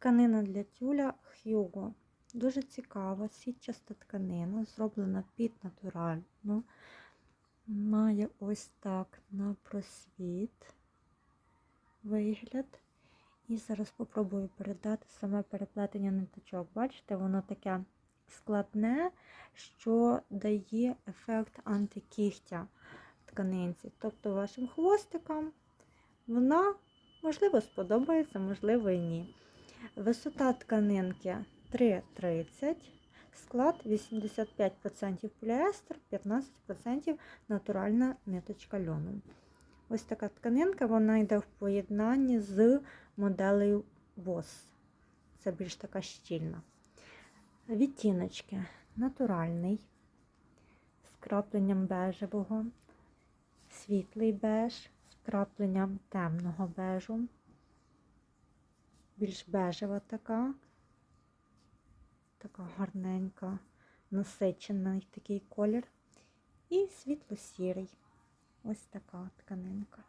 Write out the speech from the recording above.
Тканина для тюля Hugo. Дуже цікава, сітчаста тканина, зроблена під натуральну. Має ось так на просвіт вигляд. І зараз спробую передати саме переплетення ниточок. Бачите, воно таке складне, що дає ефект антикігтя тканинці. Тобто вашим хвостикам вона, можливо, сподобається, можливо, і ні. Висота тканинки 3,30, склад 85% поліестер, 15% натуральна ниточка льону. Ось така тканинка, вона йде в поєднанні з моделею ВОС. Це більш така щільна. Відтіночки натуральний, з крапленням бежевого, світлий беж, з крапленням темного бежу, більш бежева така, така гарненька, насичений такий колір. І світло-сірий. Ось така тканинка.